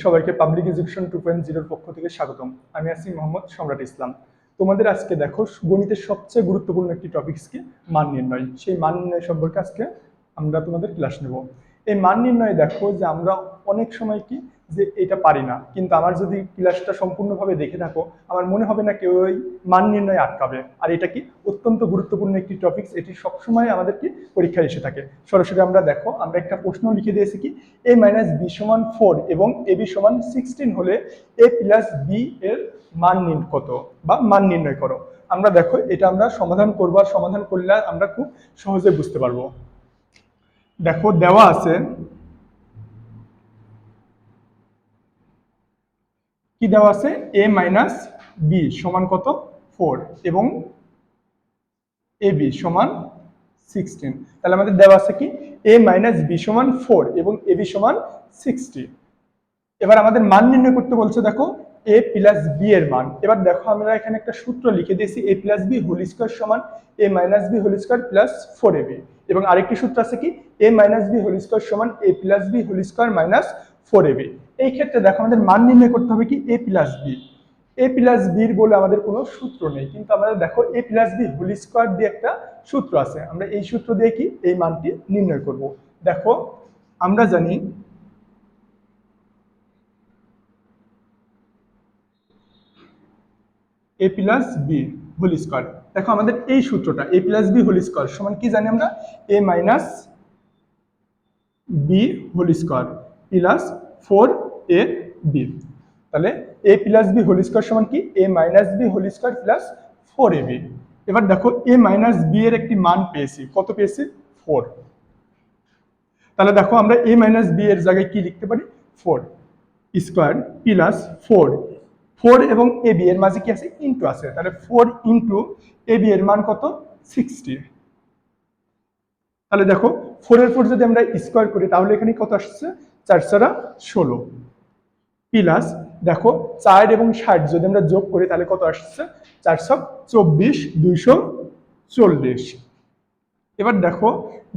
সবাইকে public education two point জিরোর পক্ষ থেকে স্বাগতম। আমি আছি মোহাম্মদ সম্রাট ইসলাম। তোমাদের আজকে দেখো, গণিতের সবচেয়ে গুরুত্বপূর্ণ একটি টপিকস কি মান নির্ণয়। সেই মান নির্ণয় সম্পর্কে আজকে আমরা তোমাদের ক্লাস নেব। এই মান নির্ণয়ে দেখো যে আমরা অনেক সময় কি যে এটা পারি না। কিন্তু আমার যদি ক্লাসটা সম্পূর্ণভাবে দেখে থাকো, আমার মনে হবে না কেউ ওই মান নির্ণয় আটকাবে। আর এটা কি অত্যন্ত গুরুত্বপূর্ণ একটি টপিকস এটি সবসময় আমাদেরকে পরীক্ষায় এসে থাকে। সরাসরি আমরা দেখো, আমরা একটা প্রশ্ন লিখে দিয়েছি কি এ মাইনাস বি সমান ফোর এবং এ বি সমান সিক্সটিন হলে এ প্লাস বি এর মান নিন কত? বা মান নির্ণয় করো। আমরা দেখো, এটা আমরা সমাধান করব আর সমাধান করলে আমরা খুব সহজে বুঝতে পারব। দেখো, দেওয়া আছে কি দেওয়া আছে? এ মাইনাস বি সমান কত? ফোর এবং এ বি সমান সিক্সটিন তাহলে আমাদের দেওয়া আছে কি? এ মাইনাস বি সমান ফোর এবং এ বি সমান সিক্সটি এবার আমাদের মান নির্ণয় করতে বলছে, দেখো এ প্লাস বি এর মান। এবার দেখো, আমরা এখানে একটা সূত্র লিখে দিয়েছি A plus B whole square সমান A minus B whole square plus four A B এবং আরেকটি সূত্র আছে কি? A minus B whole square সমান A plus B whole square minus four A B এই ক্ষেত্রে দেখো আমাদের মান নির্ণয় করতে হবে কি A plus B A plus বির বলে আমাদের কোনো সূত্র নেই, কিন্তু আমাদের দেখো A plus B whole square দিয়ে একটা সূত্র আছে। আমরা এই সূত্র দিয়ে কি এই মানটি নির্ণয় করব। দেখো, আমরা জানি A plus B whole square দেখো আমাদের এই সূত্রটা A plus B whole square সমান কি জানি আমরা? A minus B whole square plus four A B. তাহলে A plus B whole square সমান কি? A minus B whole square plus four A B. এবার দেখো, এ মাইনাস বি এর একটি মান পেয়েছি। কত পেয়েছি? ফোর। তাহলে দেখো, আমরা এ মাইনাস বি এর জায়গায় কি লিখতে পারি? Four square plus four. Four এবং এ বি এর মাঝে কি আছে? ইন্টু আছে। তাহলে ফোর ইন্টু এ বি এর মান কত? সিক্সটি। তাহলে দেখো, ফোরের ফোর যদি আমরা স্কোয়ার করি, তাহলে এখানে কত আসছে? চার চারা ষোলো প্লাস দেখো, চার এবং ষাট যদি আমরা যোগ করি, তাহলে কত আসছে? চারশো চব্বিশ, দুইশো চল্লিশ। এবার দেখো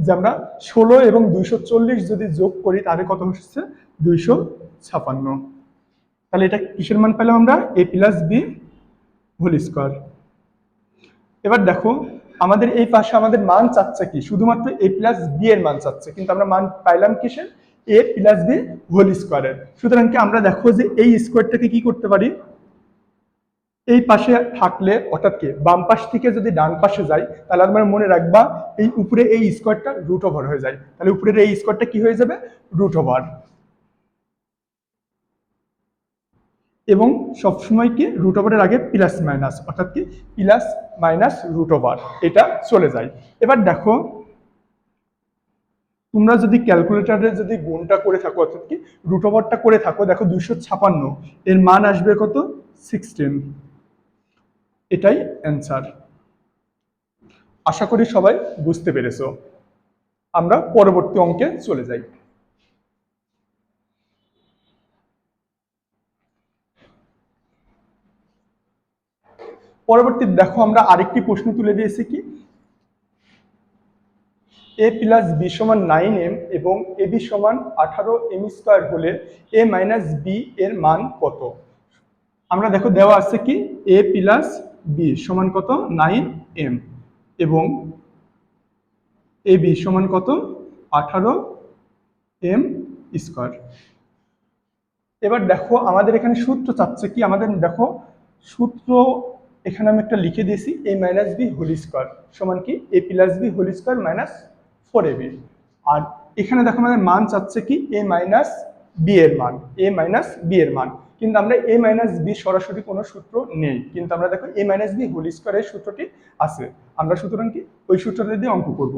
যে আমরা ষোলো এবং দুইশো চল্লিশ যদি যোগ করি, তাহলে কত হচ্ছে দুইশো ছাপান্ন। তাহলে এটা কিসের মান পেলাম আমরা? A plus B whole square এবার দেখো, আমাদের এই পাশে আমাদের মান চাচ্ছে কি? শুধুমাত্র এ প্লাস বি এর মান চাচ্ছে, কিন্তু আমরা মান পাইলাম কিসের? এ প্লাস বি হোল স্কোয়ারের সুতরাং কি আমরা দেখো যে এই স্কোয়ারটাকে কি করতে পারি? এই পাশে থাকলে, অর্থাৎ কি, বাম পাশ থেকে যদি ডান পাশে যাই, তাহলে আমরা মনে রাখবা এই উপরে এই স্কোয়ারটা রুট ওভার হয়ে যায়। তাহলে উপরের এই স্কোয়ারটা কি হয়ে যাবে? রুট ওভার এবং সবসময় কি রুট ওভারের আগে প্লাস মাইনাস অর্থাৎ কি প্লাস মাইনাস রুট ওভার এটা চলে যায়। এবার দেখো তোমরা যদি ক্যালকুলেটারে যদি গুণটা করে থাকো, অর্থাৎ কি রুট ওভারটা করে থাকো, দেখো দুইশো ছাপান্ন, এর মান আসবে কত? সিক্সটিন এটাই অ্যান্সার আশা করি সবাই বুঝতে পেরেছ। আমরা পরবর্তী অঙ্কে চলে যাই। পরবর্তী দেখো, আমরা আরেকটি প্রশ্ন তুলে দিয়েছি কি? এ প্লাস বি সমান নাইন এম এবং এ বি সমান আঠারো এম স্কোয়ার হলে এ মাইনাস বি এর মান কত? আমরা দেখো দেওয়া আছে কি? এ প্লাস বি সমান কত? নাইন এম এবং এ বি সমান কত? আঠারো এম স্কোয়ার এবার দেখো আমাদের এখানে সূত্র চাচ্ছে কি? আমাদের দেখো সূত্র এখানে আমি একটা লিখে দিয়েছি A minus B whole square সমান কি? A plus B whole square minus four B আর এখানে দেখো আমাদের মান চাচ্ছে কি? এ মাইনাস বি এর মান। এ মাইনাস বি এর মান। কিন্তু আমরা এ মাইনাস বি সরাসরি কোনো সূত্র নেই। কিন্তু আমরা দেখো এ মাইনাস বি হোল স্কোয়ারের সূত্রটি আছে। আমরা সুতরাং কি? ওই সূত্রটা দিয়ে অঙ্ক করব।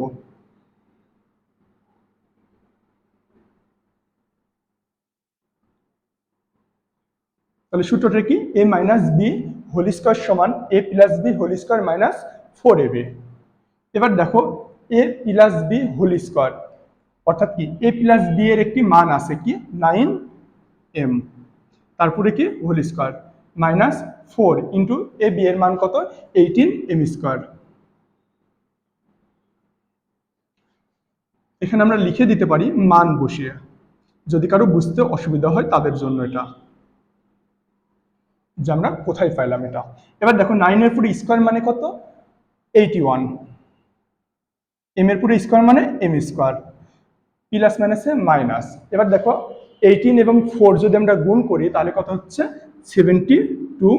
তাহলে সূত্রটা কি? A minus B whole square সমান A plus B whole square minus four A B এবার দেখো A plus B whole square অর্থাৎ কি? এ প্লাস বি এর একটি মান আছে কি? নাইন এম তারপরে কি? Whole square minus four into A B এর মান কত? এইটিন এম স্কোয়ার এখানে আমরা লিখে দিতে পারি মান বসিয়ে। যদি কারও বুঝতে অসুবিধা হয় তাদের জন্য এটা। যে আমরা কোথায় পাইলাম এটা। এবার দেখো নাইনের পুরো স্কোয়ার মানে কত? এইটি ওয়ান এম এর পুরো স্কোয়ার মানে এম স্কোয়ার প্লাস মাইনাসে মাইনাস এবার দেখো এইটিন এবং ফোর যদি আমরা গুণ করি, তাহলে কত হচ্ছে? সেভেন্টি টু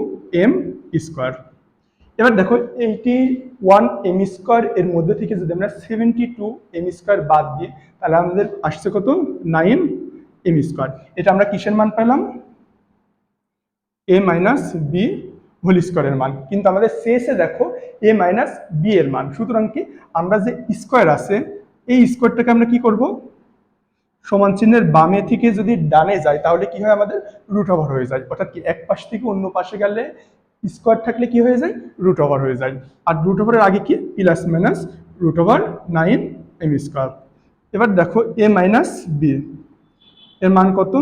এম স্কোয়ার এবার দেখো এইটি ওয়ান এম স্কোয়ার এর মধ্যে থেকে যদি আমরা সেভেন্টি টু এম স্কোয়ার বাদ দিই, তাহলে আমাদের আসছে কত? নাইন এম স্কোয়ার এটা আমরা কিসের মান পেলাম এ মাইনাস বি হোল স্কোয়ারের মান। কিন্তু আমাদের শেষে দেখো এ মাইনাস বি এর মান। সুতরাং কি? আমরা যে স্কোয়ার আছে, এই স্কোয়ারটাকে আমরা কি করব? সমান চিহ্নের বামে থেকে যদি ডানে যায়, তাহলে কি হয়? আমাদের রুট ওভার হয়ে যায়। অর্থাৎ কি? এক পাশ থেকে অন্য পাশে গেলে স্কোয়ার থাকলে কি হয়ে যায়? রুট ওভার হয়ে যায়। আর রুট ওভারের আগে কি? Plus minus root over nine M square এবার দেখো এ মাইনাস বি এর মান কত?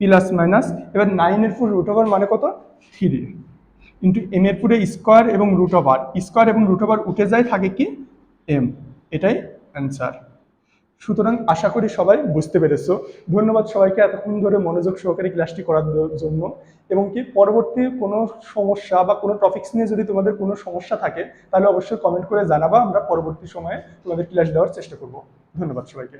প্লাস মাইনাস, এবার নাইনের পুরো রুট ওভার মানে কত? থ্রি কিন্তু এম এর পুরো স্কোয়ার এবং রুট ওভার স্কোয়ার এবং রুট ওভার উঠে যায় থাকে কি? এম এটাই অ্যান্সার সুতরাং আশা করি সবাই বুঝতে পেরেছ। ধন্যবাদ সবাইকে এতক্ষণ ধরে মনোযোগ সহকারে ক্লাসটি করার জন্য। এবং কি পরবর্তী কোনো সমস্যা বা কোনো টপিক্স নিয়ে যদি তোমাদের কোনো সমস্যা থাকে, তাহলে অবশ্যই কমেন্ট করে জানাবা। আমরা পরবর্তী সময়ে তোমাদের ক্লাস দেওয়ার চেষ্টা করব। ধন্যবাদ সবাইকে।